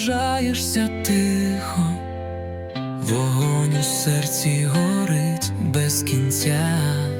наближаєшся тихо, вогонь у серці горить без кінця.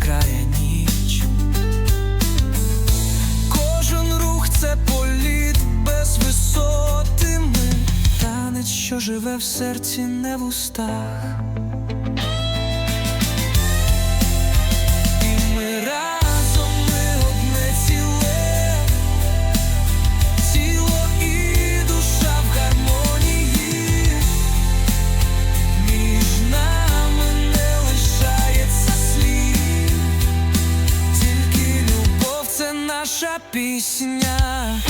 розкрає ніч, кожен рух це політ без висоти ми танець, що живе в серці, не в устах. trapicinha.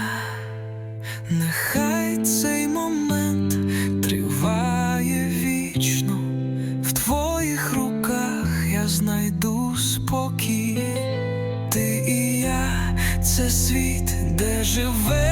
я знайду спокій, ти і я це світ, де живе.